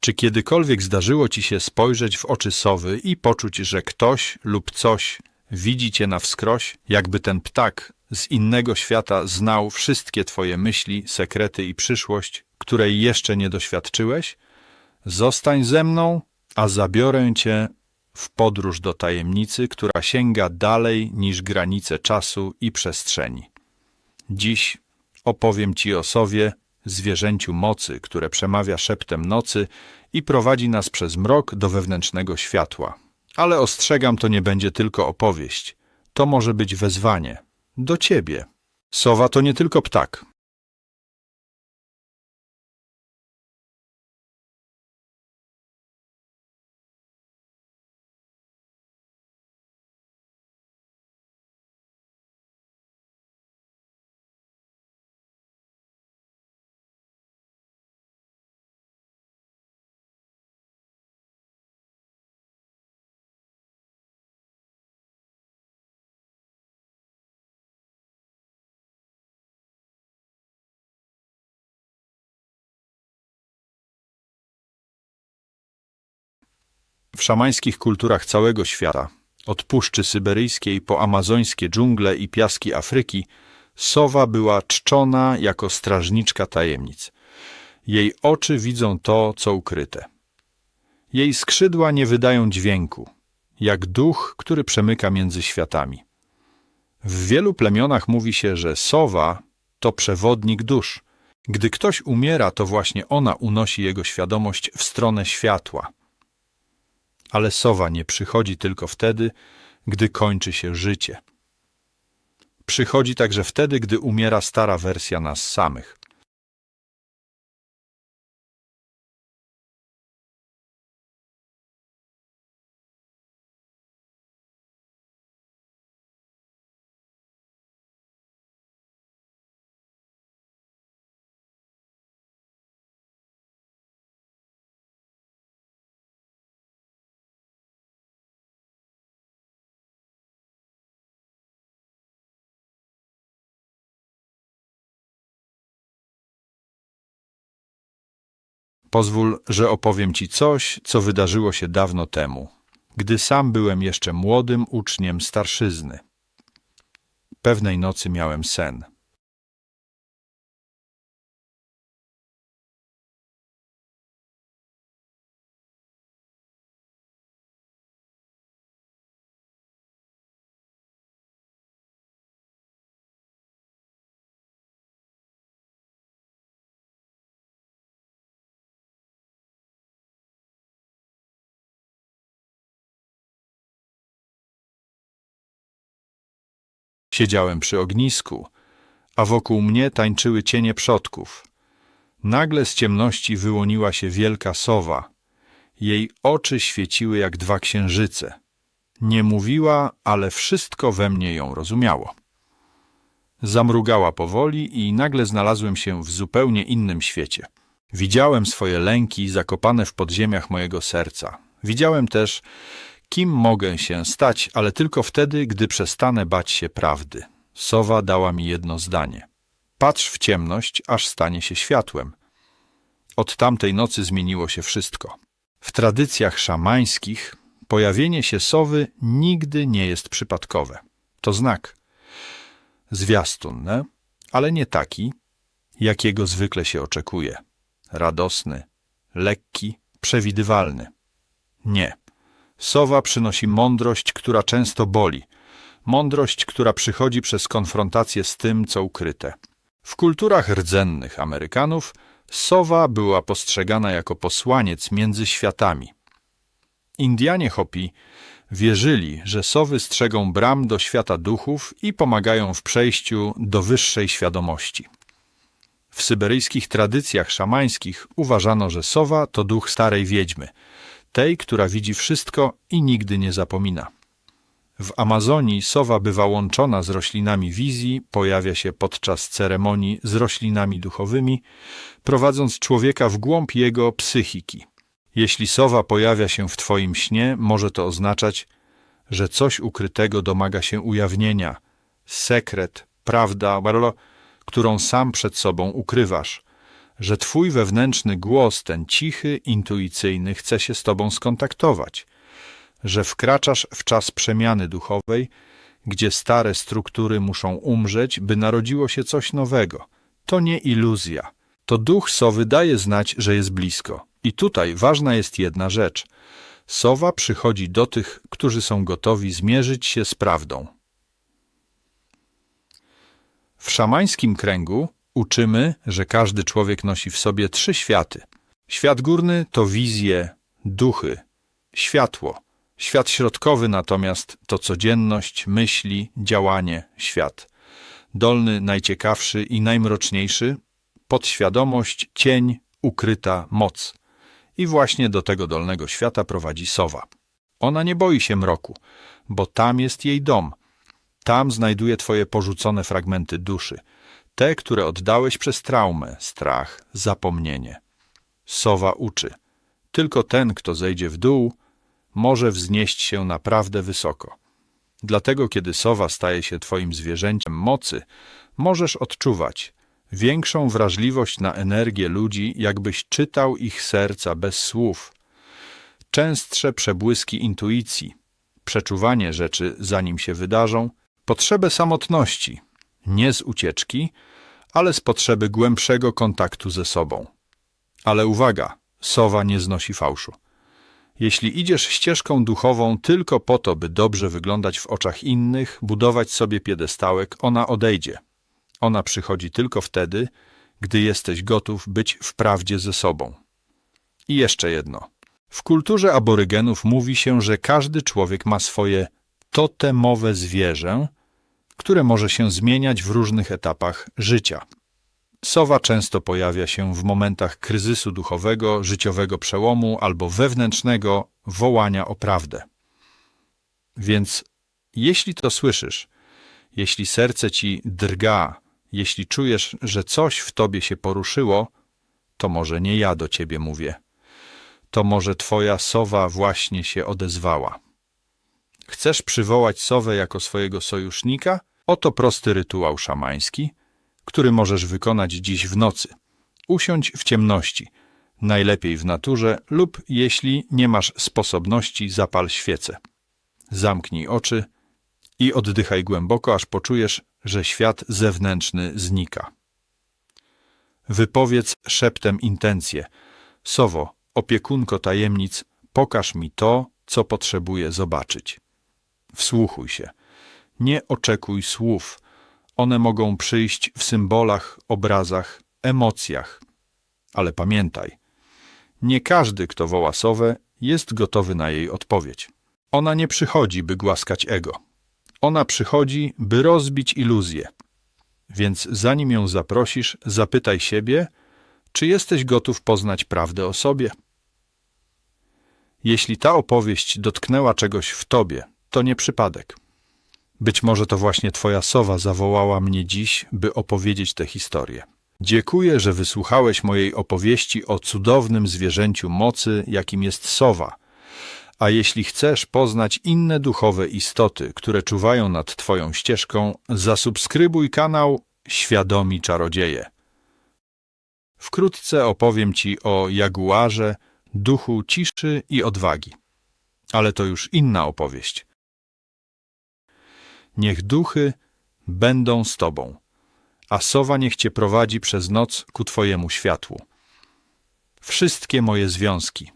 Czy kiedykolwiek zdarzyło ci się spojrzeć w oczy sowy i poczuć, że ktoś lub coś widzi cię na wskroś, jakby ten ptak z innego świata znał wszystkie twoje myśli, sekrety i przyszłość, której jeszcze nie doświadczyłeś? Zostań ze mną, a zabiorę cię w podróż do tajemnicy, która sięga dalej niż granice czasu i przestrzeni. Dziś opowiem ci o sowie, zwierzęciu mocy, które przemawia szeptem nocy i prowadzi nas przez mrok do wewnętrznego światła. Ale ostrzegam, to nie będzie tylko opowieść. To może być wezwanie. Do ciebie. Sowa to nie tylko ptak. W szamańskich kulturach całego świata, od Puszczy Syberyjskiej po amazońskie dżungle i piaski Afryki, sowa była czczona jako strażniczka tajemnic. Jej oczy widzą to, co ukryte. Jej skrzydła nie wydają dźwięku, jak duch, który przemyka między światami. W wielu plemionach mówi się, że sowa to przewodnik dusz. Gdy ktoś umiera, to właśnie ona unosi jego świadomość w stronę światła. Ale sowa nie przychodzi tylko wtedy, gdy kończy się życie. Przychodzi także wtedy, gdy umiera stara wersja nas samych. Pozwól, że opowiem ci coś, co wydarzyło się dawno temu, gdy sam byłem jeszcze młodym uczniem starszyzny. Pewnej nocy miałem sen. Siedziałem przy ognisku, a wokół mnie tańczyły cienie przodków. Nagle z ciemności wyłoniła się wielka sowa. Jej oczy świeciły jak dwa księżyce. Nie mówiła, ale wszystko we mnie ją rozumiało. Zamrugała powoli i nagle znalazłem się w zupełnie innym świecie. Widziałem swoje lęki zakopane w podziemiach mojego serca. Widziałem też, kim mogę się stać, ale tylko wtedy, gdy przestanę bać się prawdy. Sowa dała mi jedno zdanie. Patrz w ciemność, aż stanie się światłem. Od tamtej nocy zmieniło się wszystko. W tradycjach szamańskich pojawienie się sowy nigdy nie jest przypadkowe. To znak. Zwiastun, ale nie taki, jakiego zwykle się oczekuje. Radosny, lekki, przewidywalny. Nie. Sowa przynosi mądrość, która często boli. Mądrość, która przychodzi przez konfrontację z tym, co ukryte. W kulturach rdzennych Amerykanów sowa była postrzegana jako posłaniec między światami. Indianie Hopi wierzyli, że sowy strzegą bram do świata duchów i pomagają w przejściu do wyższej świadomości. W syberyjskich tradycjach szamańskich uważano, że sowa to duch starej wiedźmy – tej, która widzi wszystko i nigdy nie zapomina. W Amazonii sowa bywa łączona z roślinami wizji, pojawia się podczas ceremonii z roślinami duchowymi, prowadząc człowieka w głąb jego psychiki. Jeśli sowa pojawia się w twoim śnie, może to oznaczać, że coś ukrytego domaga się ujawnienia, sekret, prawda, którą sam przed sobą ukrywasz, że twój wewnętrzny głos, ten cichy, intuicyjny, chce się z tobą skontaktować, że wkraczasz w czas przemiany duchowej, gdzie stare struktury muszą umrzeć, by narodziło się coś nowego. To nie iluzja. To duch sowy daje znać, że jest blisko. I tutaj ważna jest jedna rzecz. Sowa przychodzi do tych, którzy są gotowi zmierzyć się z prawdą. W szamańskim kręgu uczymy, że każdy człowiek nosi w sobie trzy światy. Świat górny to wizje, duchy, światło. Świat środkowy natomiast to codzienność, myśli, działanie, świat. Dolny, najciekawszy i najmroczniejszy, podświadomość, cień, ukryta moc. I właśnie do tego dolnego świata prowadzi sowa. Ona nie boi się mroku, bo tam jest jej dom. Tam znajduje twoje porzucone fragmenty duszy, te, które oddałeś przez traumę, strach, zapomnienie. Sowa uczy. Tylko ten, kto zejdzie w dół, może wznieść się naprawdę wysoko. Dlatego, kiedy sowa staje się twoim zwierzęciem mocy, możesz odczuwać większą wrażliwość na energię ludzi, jakbyś czytał ich serca bez słów, częstsze przebłyski intuicji, przeczuwanie rzeczy, zanim się wydarzą, potrzebę samotności, nie z ucieczki, ale z potrzeby głębszego kontaktu ze sobą. Ale uwaga, sowa nie znosi fałszu. Jeśli idziesz ścieżką duchową tylko po to, by dobrze wyglądać w oczach innych, budować sobie piedestałek, ona odejdzie. Ona przychodzi tylko wtedy, gdy jesteś gotów być wprawdzie ze sobą. I jeszcze jedno. W kulturze aborygenów mówi się, że każdy człowiek ma swoje totemowe zwierzę, które może się zmieniać w różnych etapach życia. Sowa często pojawia się w momentach kryzysu duchowego, życiowego przełomu albo wewnętrznego wołania o prawdę. Więc jeśli to słyszysz, jeśli serce ci drga, jeśli czujesz, że coś w tobie się poruszyło, to może nie ja do ciebie mówię. To może twoja sowa właśnie się odezwała. Chcesz przywołać sowę jako swojego sojusznika? Oto prosty rytuał szamański – który możesz wykonać dziś w nocy. Usiądź w ciemności, najlepiej w naturze lub jeśli nie masz sposobności, zapal świecę. Zamknij oczy i oddychaj głęboko, aż poczujesz, że świat zewnętrzny znika. Wypowiedz szeptem intencję. Sowo, opiekunko tajemnic, pokaż mi to, co potrzebuję zobaczyć. Wsłuchuj się. Nie oczekuj słów, one mogą przyjść w symbolach, obrazach, emocjach. Ale pamiętaj, nie każdy, kto woła sowę, jest gotowy na jej odpowiedź. Ona nie przychodzi, by głaskać ego. Ona przychodzi, by rozbić iluzję. Więc zanim ją zaprosisz, zapytaj siebie, czy jesteś gotów poznać prawdę o sobie. Jeśli ta opowieść dotknęła czegoś w tobie, to nie przypadek. Być może to właśnie Twoja sowa zawołała mnie dziś, by opowiedzieć tę historię. Dziękuję, że wysłuchałeś mojej opowieści o cudownym zwierzęciu mocy, jakim jest sowa. A jeśli chcesz poznać inne duchowe istoty, które czuwają nad Twoją ścieżką, zasubskrybuj kanał Świadomi Czarodzieje. Wkrótce opowiem Ci o jaguarze, duchu ciszy i odwagi. Ale to już inna opowieść. Niech duchy będą z Tobą, a sowa niech Cię prowadzi przez noc ku Twojemu światłu. Wszystkie moje związki,